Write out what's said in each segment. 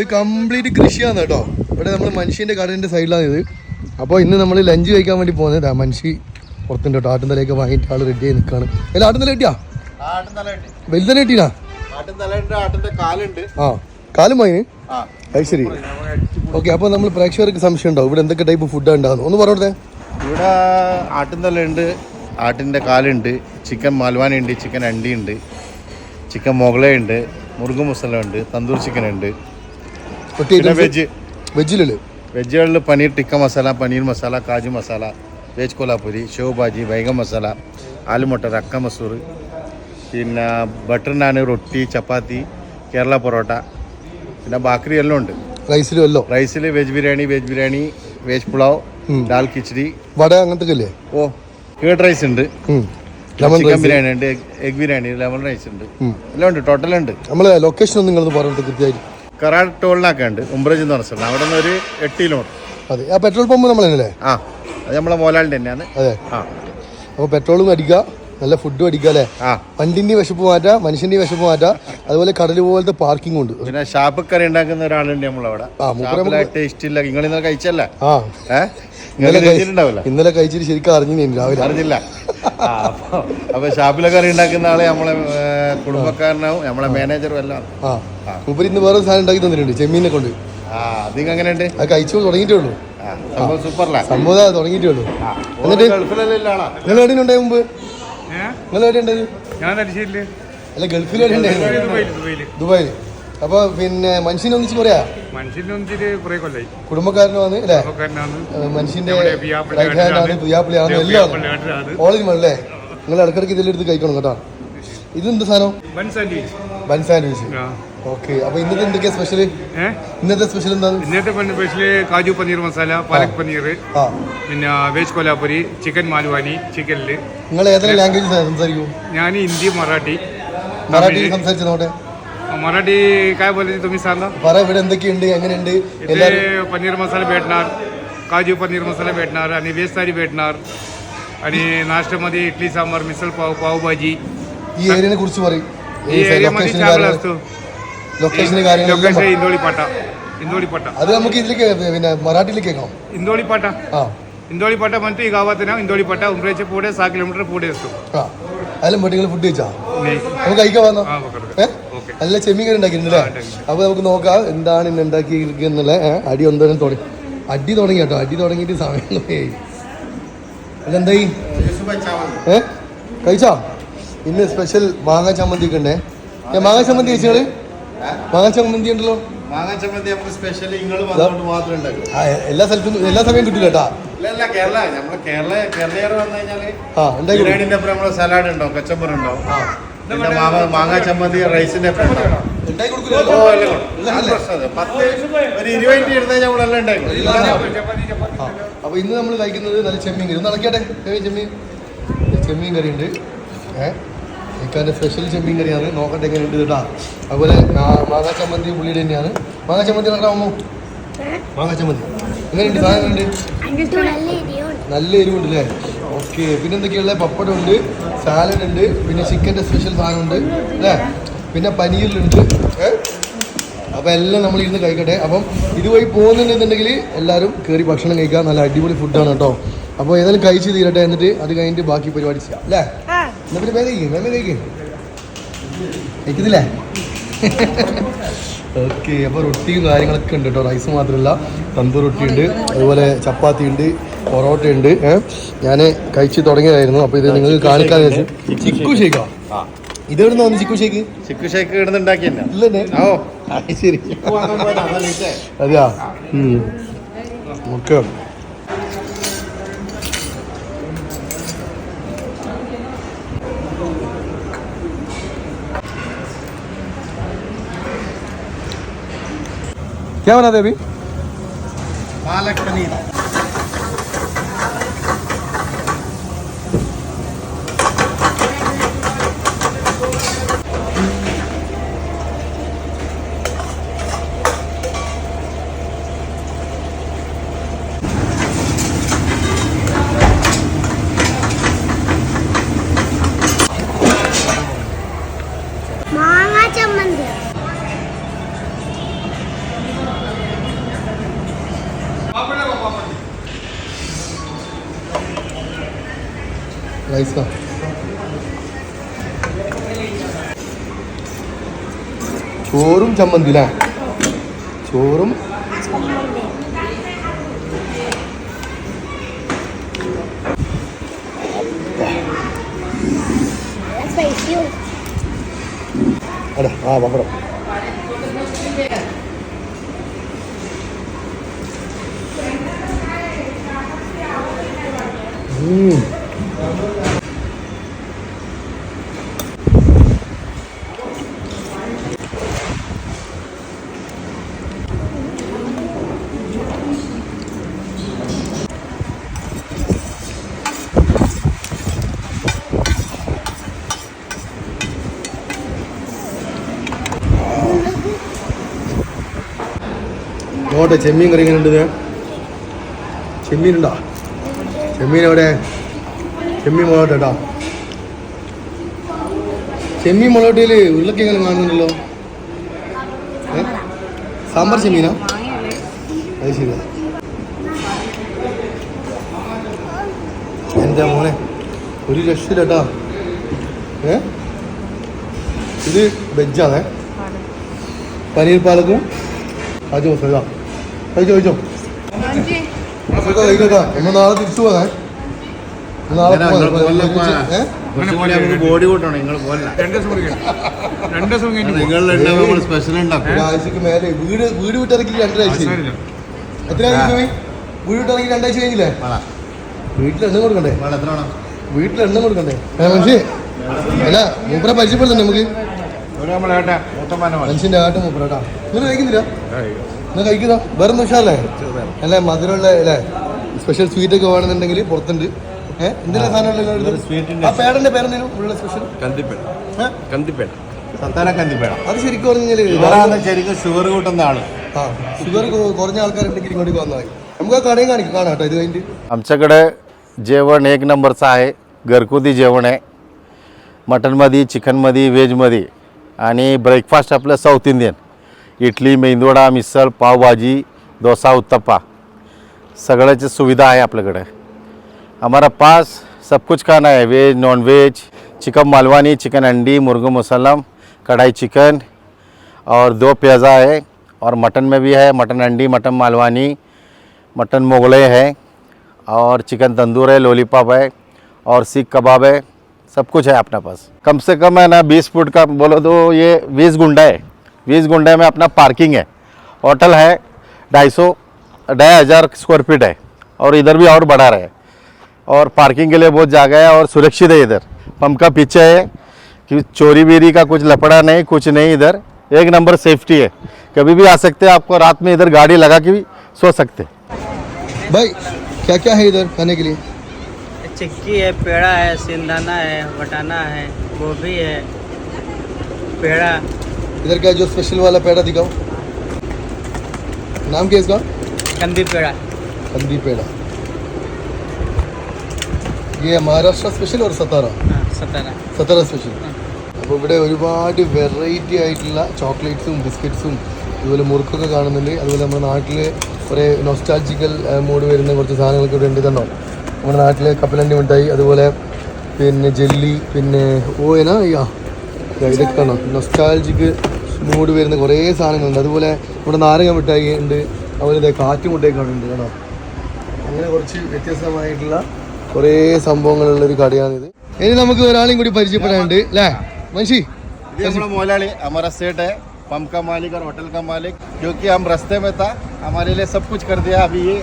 ഇത് കംപ്ലീറ്റ് കൃഷിയാണ് കേട്ടോ. ഇവിടെ നമ്മൾ മനുഷ്യന്റെ കടലിന്റെ സൈഡിലാണ് ഇത്. അപ്പോൾ ഇന്ന് നമ്മൾ ലഞ്ച് കഴിക്കാൻ വേണ്ടി പോകുന്നത് ആ മനുഷ്യ പുറത്തുണ്ട് കേട്ടോ. ആട്ടുന്തലയൊക്കെ വാങ്ങിയിട്ട് ആൾ റെഡി ആയി നിൽക്കുകയാണ് അല്ല ആട്ടുന്തല കിട്ടിയാ? കിട്ടീനാ ആട്ടിന്റെ കാലുണ്ട്. ആ കാലും വാങ്ങിന് അത് ശരി. ഓക്കെ അപ്പോൾ നമ്മൾ പ്രേക്ഷകർക്ക് സംശയം ഉണ്ടാവും. ഇവിടെ എന്തൊക്കെ ടൈപ്പ് ഫുഡാണ് ഉണ്ടാകുന്നത് ഒന്ന് പറഞ്ഞോട്ടെ ഇവിടെ ആട്ടിൻ തലയുണ്ട് ആട്ടിന്റെ കാലുണ്ട് ചിക്കൻ മാൽവാനി ഉണ്ട് ചിക്കൻ അണ്ടി ഉണ്ട് ചിക്കൻ മുകളയുണ്ട് മുറുകു മുസല ഉണ്ട് തന്തൂർ ചിക്കൻ ഉണ്ട് പിന്നെ വെജ്. വെജിലല്ലേ? വെജുകളിൽ പനീർ ടിക്ക മസാല പനീർ മസാല കാജു മസാല വെജ് കൊലാപ്പുരി ഷോ ഭാജി വൈഗ മസാല ആലുമുട്ട അക്ക മസൂർ പിന്നെ ബട്ടർ നാൻ റൊട്ടി ചപ്പാത്തി കേരള പൊറോട്ട പിന്നെ ബാക്കറി എല്ലാം ഉണ്ട്. റൈസിലും അല്ലോ റൈസിൽ veg biryani veg biryani veg pulao dal khichdi. Vada അങ്ങനത്തെ അല്ലേ ഓ കേർഡ് റൈസ് ഉണ്ട്. ചിക്കൻ ബിരിയാണി ഉണ്ട് എഗ് ബിരിയാണി ലെമൺ റൈസ് ഉണ്ട്. എല്ലാം ഉണ്ട് ടോട്ടൽ ഉണ്ട്. നമ്മളെ ലൊക്കേഷൻ ഒന്ന് നിങ്ങൾ പറഞ്ഞിട്ട് കൃത്യമായിട്ട്. കറാട് ടോളിനൊക്കെ ഉണ്ട് ഉംബ്രജ് എന്ന് പറഞ്ഞ സ്ഥലം അവിടെ നിന്ന് ഒരു എട്ട് കിലോമീറ്റർ അതെ. ആ പെട്രോൾ പമ്പ് നമ്മൾ തന്നെയല്ലേ ആ അത് നമ്മളെ മോലാളിന്റെ തന്നെയാണ്. അതെ. ആ. അപ്പോൾ പെട്രോളും അടിക്കുക നല്ല ഫുഡും അടിക്കുക അല്ലേ? ആ. വണ്ടിന്റെ വിശപ്പ് മാറ്റാം മനുഷ്യന്റെ വിശപ്പ് മാറ്റാം. അതുപോലെ കടൽ പോലത്തെ പാർക്കിംഗ് ഉണ്ട്. പിന്നെ ഷാപ്പ് കറി ഉണ്ടാക്കുന്ന ഒരാളുണ്ട് നമ്മളവിടെ. ആ, മൂപ്പര് ഷാപ്പിലെ ടേസ്റ്റ് ഇല്ല. നിങ്ങൾ ഇന്നലെ കഴിച്ചല്ല? ആ. നിങ്ങൾ ഇന്നലെ കഴി- കഴിച്ചിട്ടുണ്ടാവില്ല? ഇന്നലെ കഴിച്ചിട്ട് ശരിക്കും അറിഞ്ഞു രാവിലെ. അറിഞ്ഞില്ല. ആ, അപ്പൊ അപ്പൊ ഷാപ്പിലെ കറി ഉണ്ടാക്കുന്ന ആളെ നമ്മളെ ഏ, കുടുംബക്കാരനാവും നമ്മളെ മാനേജറും എല്ലാം. ആ. മൂപ്പര് ഇന്ന് വേറെ സാധനം ഉണ്ടാക്കി തന്നിട്ടുണ്ട് ചെമ്മീനെ കൊണ്ട്. ആ അതിങ് എങ്ങനെയുണ്ട്? അത് കഴിച്ചു തുടങ്ങിയിട്ടേ ഉള്ളൂ. സംഭവം സൂപ്പർലാ സംഭവം തുടങ്ങിയിട്ടേ ഉള്ളൂ. എന്നിട്ട് നിങ്ങൾ എവിടെ ഉണ്ടായി മുമ്പ്? നിങ്ങൾ എവിടെ ഉണ്ടായി ഞാൻ അല്ല ഗൾഫിൽ ദുബായിൽ അപ്പൊ പിന്നെ മനുഷ്യനെ ഒന്നിച്ച് പറയാ മനുഷ്യന്റെ ഒന്നിച്ചിട്ട് കുറെ കൊല്ലായി. കുടുംബക്കാരന് വന്ന് അല്ലേ മനുഷ്യന്റെ പ്രിയാപ്പിളിയാണ് എല്ലാം അല്ലേ? നിങ്ങൾ ഇടക്കിടക്ക് ഇതിലെടുത്ത് കഴിക്കണം കേട്ടോ. ഇതെന്ത് സാധനം ബൻ സാൻഡ്വിച്ച് ബൻ സാൻഡ്വിച്ച് ആ. ഓക്കെ അപ്പൊ ഇന്നത്തെ എന്തൊക്കെയാ സ്പെഷ്യൽ ഏ ഇന്നത്തെ സ്പെഷ്യൽ എന്താണ് ഇന്നത്തെ പണി സ്പെഷ്യല് കാജു പനീർ മസാല പാലക് പനീർ ആ പിന്നെ വെജ് കൊലാപ്പുരി ചിക്കൻ മാലുവാനി ചിക്കനില് നിങ്ങൾ ഏതെങ്കിലും ലാംഗ്വേജ് സംസാരിക്കൂ ഞാൻ ഹിന്ദി മറാഠി മറാഠി സംസാരിച്ചു നോട്ടെ मराठी काय बोलायचे तुम्ही सांगा പറ ഇവിടെ എന്തൊക്കെയുണ്ട് എങ്ങനെയുണ്ട് इथे എല്ലാരും पनीर मसाला भेटणार काजू पनीर मसाला भेटणार आणि व्हेज थाली भेटणार आणि नाश्त्यामध्ये इडली सांबार मिसळ पाव पावभाजी ഈ ഏരിയനെ കുറിച്ച് പറയും. അത് നമുക്ക് ಇಂದೋಳಿಪಾಟ ಅದು ನಮಗೆ ಇದಕ್ಕೆ ഇന്തോളിപ്പാട്ട. ಕೇಳ್ಕೊಂಡು ಇಂದೋಳಿಪಾಟ ಹಾಂ ಇಂದೋಳಿಪಾಟ ಬಂತು ಈಗ ಆವತ್ತಿನ ಇಂದೋಳಿಪಾಟ ಉಮ್ರೇಚೆ ಪೂಡೆ ಸಾಕು ಕಿಲೋಮೀಟರ್ ഫുഡ് കഴിച്ചാ? നമുക്ക് കഴിക്കാൻ വന്നോ? നല്ല ചെമ്മീൻ ഉണ്ടാക്കിയിരുന്നല്ലേ അപ്പൊ നമുക്ക് നോക്കാം എന്താണ് ഇന്ന് ഉണ്ടാക്കിയിരിക്കുന്നുള്ള അടി ഒന്നും തുടങ്ങി അടി തുടങ്ങി കേട്ടോ അടി തുടങ്ങിയിട്ട് സമയം അതെന്തായി ഏ? കഴിച്ചോ? ഇന്ന് സ്പെഷ്യൽ മാങ്ങ ചമ്മന്തി ഒക്കെ ഉണ്ടേ. ഏ, മാങ്ങ ചമ്മന്തി കഴിച്ചോൾ മാങ്ങ ചമ്മന്തി ഉണ്ടല്ലോ. മാങ്ങാ ചമ്മന്തി നമുക്ക് സ്പെഷ്യൽ നിങ്ങൾ വന്നുകൊണ്ട് മാത്രം ഉണ്ടാക്കും. എല്ലാ സ്ഥലത്തും എല്ലാ സമയം കിട്ടില്ല കേട്ടാ. കേരള നമ്മളെ കേരള കേരളീയർ വന്നു കഴിഞ്ഞാൽ ആ ഉണ്ടാക്കി ബിരിയാണിന്റെ അപ്പുറം നമ്മളെ സലാഡ് ഉണ്ടോ കച്ചമ്പർ പിന്നെ മാങ്ങ മാങ്ങാ ചമ്മന്തി റൈസിന്റെ അപ്പുറം അപ്പൊ ഇന്ന് നമ്മൾ കഴിക്കുന്നത് നല്ല ചെമ്മീൻ കറി. ഒന്ന് ചെമ്മീൻ ചെമ്മീൻ. ചെമ്മീൻ കറി ഉണ്ട് ഏഹ് ഇക്കാന്റെ സ്പെഷ്യൽ ചെമ്മീൻ കറിയാണ്. നോക്കട്ടെ എങ്ങനെ ഉണ്ട് കേട്ടാ. അതുപോലെ മാങ്ങാ ചമ്മന്തി പുള്ളിയുടെ തന്നെയാണ്. മാങ്ങാ ചമ്മന്തി നടക്കാമോ മാങ്ങാ ചമ്മന്തി. എങ്ങനെയുണ്ട്? സാധനം ഉണ്ട് നല്ല എരിവുണ്ട് അല്ലേ ഓക്കെ പിന്നെ എന്തൊക്കെയുള്ള പപ്പടം ഉണ്ട് സാലഡ് ഉണ്ട് പിന്നെ ചിക്കന്റെ സ്പെഷ്യൽ സാധനം ഉണ്ട് അല്ലേ? പിന്നെ പനീരിലുണ്ട് ഏഹ് അപ്പോൾ എല്ലാം നമ്മൾ ഇരുന്ന് കഴിക്കട്ടെ. അപ്പം ഇതുവഴി പോകുന്നുണ്ടെന്നുണ്ടെങ്കിൽ എല്ലാവരും കയറി ഭക്ഷണം കഴിക്കാം നല്ല അടിപൊളി ഫുഡാണ് കേട്ടോ. അപ്പോൾ ഏതായാലും കഴിച്ച് തീരട്ടെ എന്നിട്ട് അത് കഴിഞ്ഞിട്ട് ബാക്കി പരിപാടി ചെയ്യാം. അല്ലേ? എന്നാ പിന്നെ വേഗം കഴിക്കും വേഗം കഴിക്കും കഴിക്കുന്നില്ലേ ഓക്കെ അപ്പോൾ റൊട്ടിയും കാര്യങ്ങളൊക്കെ ഉണ്ട് കേട്ടോ. റൈസ് മാത്രമല്ല തന്തൂർ റൊട്ടി ഉണ്ട് അതുപോലെ ചപ്പാത്തി ഉണ്ട് പൊറോട്ട ഉണ്ട് ഞാൻ കഴിച്ച് തുടങ്ങിയതായിരുന്നു. അപ്പോൾ ഇത് നിങ്ങൾക്ക് കാണിക്കാൻ ചിക്കു ഇത് ഇതെവിടുന്ന് വന്നു ചിക്കു ഷേക്ക്? ചിക്കു ഷേക്ക് ഇല്ലേ ഓ. ശരി. അതെയാ? ഓക്കെ. क्या बनाते अभी? पालक पनीर। റൈസ് ചോറും ചമ്മന്തി അല്ലേ ചോറും അല്ല ആ പപ്പടം ചെമ്മീൻ കറി എങ്ങനെ ഉണ്ട് ചെമ്മീൻ ഉണ്ടോ? ചെമ്മീൻ എവിടെ ചെമ്മീൻ മുളകട്ടെ കേട്ടോ ചെമ്മീൻ മുളകട്ടിയിൽ ഉരുളക്കിഴങ്ങനെ കാണുന്നുണ്ടല്ലോ സാമ്പാർ ചെമ്മീനാ? അത് ശരി എന്താ മോനെ ഒരു രക്ഷയില്ല കേട്ടോ. ഏ? ഇത് വെജാണേ പനീർ പാലക്കും. അത് ചോദിച്ചോ അത് കഴിച്ചോ നമ്മൾ നാളെ തിരിച്ചു പോകാൻ നാളെ നിങ്ങൾ കൂടി നമുക്ക് ബോഡി കൂട്ടണം നിങ്ങൾ നമ്മൾ സ്പെഷ്യൽ മേലെ. വീട് വീട് വിട്ടിറക്കി രണ്ടാഴ്ച ആശ്ചര്യമില്ല. എത്ര ആഴ്ച പോയി വീട് വിട്ടിറക്കി രണ്ടാഴ്ച കഴിഞ്ഞില്ലേ? വീട്ടിൽ എണ്ണം കൊടുക്കണ്ടേ? വീട്ടിൽ എണ്ണം കൊടുക്കണ്ടേ? മനുഷ്യ. അല്ല നമുക്ക്. മനുഷ്യന്റെ ആട്ടം മൂപ്പരാട്ടാ നിങ്ങൾ കഴിക്കുന്നില്ല? നിങ്ങൾ കഴിക്കുന്ന വേറെ ഒന്നും ഉഷാറല്ലേ അല്ലേ മധുരമുള്ള അല്ലേ സ്പെഷ്യൽ സ്വീറ്റ് ഒക്കെ വേണമെന്നുണ്ടെങ്കിൽ പുറത്തുണ്ട് ഏഹ് എന്തിനാ സാധനം സ്വീറ്റിന്റെ ആ പേടന്റെ പേരെന്തേലും ഉള്ള സ്പെഷ്യൽ കന്തിപ്പേട ഏഹ് കന്തിപ്പേട സത്താന കന്തിപ്പേട അത് ശരിക്കും പറഞ്ഞു ഇവരാണ് കഴിഞ്ഞാൽ ശരിക്കും ഷുഗർ കൂട്ടുന്ന ആള് ആ ഷുഗർ കുറഞ്ഞ ആൾക്കാരുണ്ടെങ്കിൽ ഇങ്ങോട്ട് വന്നാൽ മതി നമുക്ക് ആ കടയും കാണിക്കും കാണാം കേട്ടോ ഇത് കഴിഞ്ഞിട്ട് आमच्याकडे जेवण एक नंबरचं आहे घरगुती जेवण आहे मटनमध्ये चिकनमध्ये व्हेजमध्ये आणि ब्रेकफास्ट आपलं साऊथ इंडियन इडली मेंदुवडा मिसळ, पावभाजी, डोसा, उत्तप्पा, सगळ्याची सुविधा है आहे आपल्याकडे. हमारा पास सब कुछ खाना है veg non veg chicken Malvani chicken अंडी, मुर्गा मसलम कढ़ाई चिकन और दो प्याज़ा है और मटन में भी है. मटन अंडी, मटन मालवानी मटन मोगले है और चिकन तंदूर है लॉलीपॉप है और सीख कबाब है. सब कुछ है अपने पास. कम से कम है ना, बीस फुट का बोलो तो ये बीस गुंडा है. बीस गुंडे में अपना पार्किंग है। होटल है ढाई सौ ढाई हज़ार स्क्वायर फीट है और इधर भी और बढ़ा रहे। और पार्किंग के लिए बहुत जगह है और सुरक्षित है इधर। पंप का पीछे है कि चोरी बीरी का कुछ लपड़ा नहीं कुछ नहीं इधर। एक नंबर सेफ्टी है। कभी भी आ सकते हैं आपको रात में इधर गाड़ी लगा के भी सो सकते भाई क्या क्या है इधर खाने के लिए? चिक्की है पेड़ा है सिंदाना है वटाना है गोभी है पेड़ा। इधर क्या जो स्पेशल वाला पेड़ा दिखाओ नाम क्या है इसका कंदी पेड़ा हल्दी पेड़ा ये महाराष्ट्र स्पेशल और सतारा हाँ सतारा സത്തറ സ്പെഷ്യൽ അപ്പോൾ ഇവിടെ ഒരുപാട് വെറൈറ്റി ആയിട്ടുള്ള ചോക്ലേറ്റ്സും ബിസ്ക്കറ്റ്സും അതുപോലെ മുറുക്കൊക്കെ കാണുന്നുണ്ട് അതുപോലെ നമ്മുടെ നാട്ടിൽ കുറേ നൊസ്റ്റാൾജിക്കൽ മൂഡ് വരുന്ന കുറച്ച് സാധനങ്ങളൊക്കെ ഇവിടെ ഉണ്ട് ഇതുണ്ടോ നമ്മുടെ നാട്ടിൽ കപ്പലണ്ടി മിഠായി അതുപോലെ പിന്നെ ജെല്ലി പിന്നെ ഓ എന്നാ യാ ഇതൊക്കെ കാണോ നൊസ്റ്റാൾജിക്ക് മൂഡ് വരുന്ന കുറേ സാധനങ്ങളുണ്ട് അതുപോലെ നമ്മുടെ നാരങ്ങ മിഠായി ഉണ്ട് അതുപോലെ ഇതേ കാറ്റ് മുട്ടയൊക്കെ കാണുന്നുണ്ട് കാണോ അങ്ങനെ കുറച്ച് വ്യത്യസ്തമായിട്ടുള്ള കുറേ സംഭവങ്ങളുള്ള ഒരു കടയാണിത് ഇനി നമുക്ക് ഒരാളെയും കൂടി പരിചയപ്പെടാനുണ്ട് അല്ലേ മനുഷി ये हमारा मोलाली हमारा सेट है पंप का मालिक और होटल का मालिक जो कि हम रास्ते में था हमारे लिए सब कुछ कर दिया अभी ये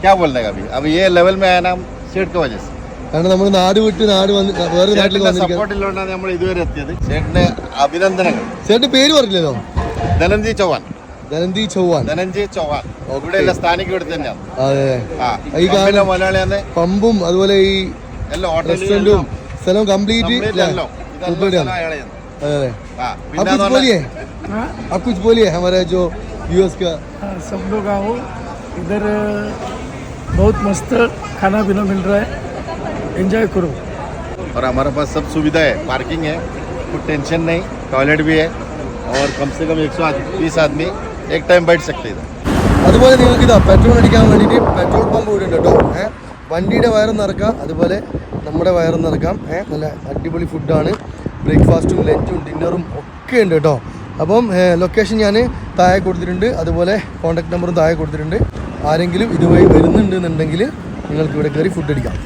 क्या बोलने का अभी अभी ये लेवल में आया ना हम सेट की वजह से കാരണം നമ്മൾ നാട് വിട്ട് നാട് വന്ന് വേറെ നാട്ടിലേക്ക് വന്നിരിക്കുക സപ്പോർട്ട് ഇല്ലോണ്ടാണ് നമ്മൾ ഇതുവരെ എത്തിയത് ചേട്ടന് അഭിനന്ദനങ്ങൾ ചേട്ടൻ പേര് പറഞ്ഞില്ലല്ലോ ധനഞ്ജയ് ചൗഹാൻ ധനന്തി ചൗഹാൻ ധനഞ്ജയ് ചൗഹാൻ Okay. ഇവിടെയുള്ള സ്ഥാനിക്ക് ഇവിടെ തന്നെയാണ് അതെ ആ ഈ കാണുന്ന- കമ്പനിയിലെ മലയാളിയാണ് പമ്പും അതുപോലെ ഈ എല്ലാം റെസ്റ്റോറൻറ്റും സ്ഥലം കംപ്ലീറ്റ് Complete എല്ലാം. ഇതെല്ലാം ഉൾപ്പെടെയാണ് സ്ഥലം അയാളെയാണ്. അതെ അതെ ആ, आप പിന്നെ कुछ എന്ന് बोलिए പറഞ്ഞാൽ आप कुछ बोलिए हमारे जो व्यूअर्स का हाँ, सब लोग आओ इधर बहुत मस्त खाना पीना मिल रहा है एंजॉय करो और हमारे पास सब सुविधा है पार्किंग है कुछ टेंशन नहीं टॉयलेट भी है और कम से कम 120 आदमी एक टाइम बैठ सकते हैं इधर അതുപോലെ നിങ്ങൾക്ക് ഇതാ പെട്രോൾ അടിക്കാൻ വേണ്ടിയിട്ട് പെട്രോൾ പമ്പ് ഇവിടെ ഉണ്ട് കേട്ടോ ഏഹ് വണ്ടിയുടെ വയറും നിറക്കാം അതുപോലെ നമ്മുടെ വയറും നിറക്കാം ഏഹ് നല്ല അടിപൊളി ഫുഡാണ് ബ്രേക്ക്ഫാസ്റ്റും ലഞ്ചും ഡിന്നറും ഒക്കെ ഉണ്ട് കേട്ടോ അപ്പം ലൊക്കേഷൻ ഞാൻ താഴെ കൊടുത്തിട്ടുണ്ട് അതുപോലെ കോൺടാക്ട് നമ്പറും താഴെ കൊടുത്തിട്ടുണ്ട് ആരെങ്കിലും ഇതുവഴി വരുന്നുണ്ട് എന്നുണ്ടെങ്കിൽ നിങ്ങൾക്ക് ഇവിടെ കയറി ഫുഡ് അടിക്കാം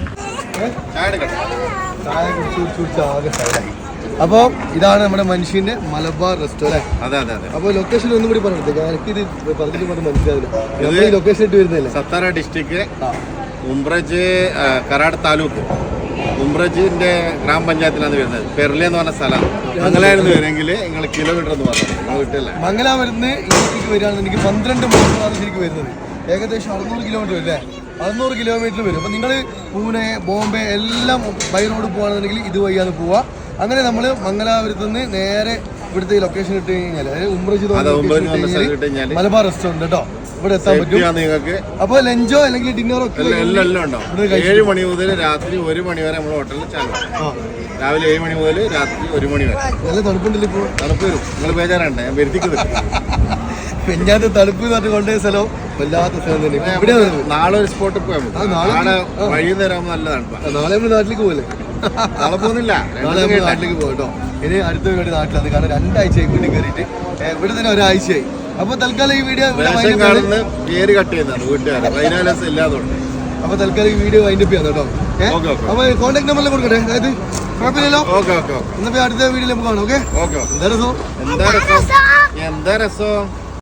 ചായ എടുക്കട്ടെ ചായ കുടിച്ച് കുടിച്ച് കുടിച്ച് ആകെ ടയർഡായി അപ്പോൾ ഇതാണ് നമ്മുടെ മനുഷ്യന്റെ മലബാർ റെസ്റ്റോറന്റ് അതെ അതെ അതെ. അപ്പോൾ ലൊക്കേഷൻ ഒന്നും കൂടി പറഞ്ഞിട്ട് എനിക്കിത് പറഞ്ഞിട്ട് പറഞ്ഞ് മനസ്സിലാവില്ല. നമ്മൾ ഈ ലൊക്കേഷൻ ഇട്ട് വരുന്നില്ലേ സത്താര ഡിസ്ട്രിക്ട് ഉംബ്രജ് കരാട് താലൂക്ക്. ഉംബ്രജിന്റെ ഗ്രാമപഞ്ചായത്തിലാണ് വരുന്നത്. പെർലി എന്ന് പറഞ്ഞ സ്ഥലം. മംഗലായിരുന്നു വരുമെങ്കിൽ നിങ്ങൾ കിലോമീറ്റർ എന്ന് പറഞ്ഞു നിങ്ങൾ വിട്ടില്ല മംഗലാപുരത്ത് ഇടുക്കിക്ക് വരികയാണെന്നുണ്ടെങ്കിൽ പന്ത്രണ്ട് മണിക്കൂറാണ് ശരിക്കും വരുന്നത്. ഏകദേശം അറുന്നൂറ് കിലോമീറ്റർ അല്ലേ? അറുന്നൂറ് കിലോമീറ്റർ വരും. അപ്പം നിങ്ങൾ പൂനെ ബോംബെ എല്ലാം ബൈ റോഡ് പോകുകയാണെന്നുണ്ടെങ്കിൽ ഇത് വഴിയാണ് പോവുക. അങ്ങനെ നമ്മൾ മംഗലാപുരത്ത് നിന്ന് നേരെ ഇവിടുത്തെ ലൊക്കേഷൻ ഇട്ട് കഴിഞ്ഞാൽ ഉംറജി മലബാർ റെസ്റ്റോറന്റ് കേട്ടോ ഇവിടെ എത്താൻ പറ്റും. നിങ്ങൾക്ക്. അപ്പോൾ ലഞ്ചോ അല്ലെങ്കിൽ ഡിന്നറോ ഒക്കെ എല്ലാം എല്ലാം എല്ലാം ഉണ്ടാവും. ഏഴ് മണി മുതൽ രാത്രി ഒരു മണി വരെ നമ്മൾ ഹോട്ടലിൽ ചാലും രാവിലെ ഏഴ് മണി മുതൽ രാത്രി ഒരു മണി വരെ. നല്ല തണുപ്പുണ്ടല്ലോ ഇപ്പോൾ തണുപ്പ് വരും. നിങ്ങൾ ബേജാറുണ്ട് ഞാൻ വരുത്തിക്കുന്നത് പെഞ്ഞാത്ത തണുപ്പ് എന്ന് പറഞ്ഞ് കൊണ്ടുപോയ സ്ഥലം വല്ലാത്ത സ്ഥലം തന്നെ ഇവിടെ നാളെ ഒരു സ്പോട്ടിൽ പോയാൽ നാളെ വൈകുന്നേരം നല്ല തണുപ്പാണ് നാളെ നമ്മൾ നാട്ടിലേക്ക് പോകല്ലേ നാളെ പോകുന്നില്ല. നാളെ നമ്മൾ നാട്ടിലേക്ക് പോകട്ടോ കേട്ടോ. ഇനി അടുത്ത പരിപാടി നാട്ടിലാണ്. കാരണം രണ്ടാഴ്ചയായി വീട്ടിൽ കയറിയിട്ട്. ഇവിടെ തന്നെ ഒരാഴ്ചയായി. അപ്പൊ തൽക്കാലം ഈ വീഡിയോ പേര് കട്ട് ചെയ്യുന്നതാണ് വീട്ടുകാർ ഇല്ലാതുകൊണ്ട് അപ്പൊ തൽക്കാലം ഈ വീഡിയോ വൈൻഡപ്പ് ചെയ്യാം കേട്ടോ. അപ്പൊ കോൺടാക്ട് നമ്പറിൽ കൊടുക്കട്ടെ? അതായത് കുഴപ്പമില്ലല്ലോ? ഓക്കെ ഓക്കെ ഓക്കെ എന്നാ അടുത്ത വീഡിയോയിൽ നമുക്ക് കാണാം ഓക്കെ ഓക്കെ എന്താ രസം? എന്താ രസം? എന്താ രസം?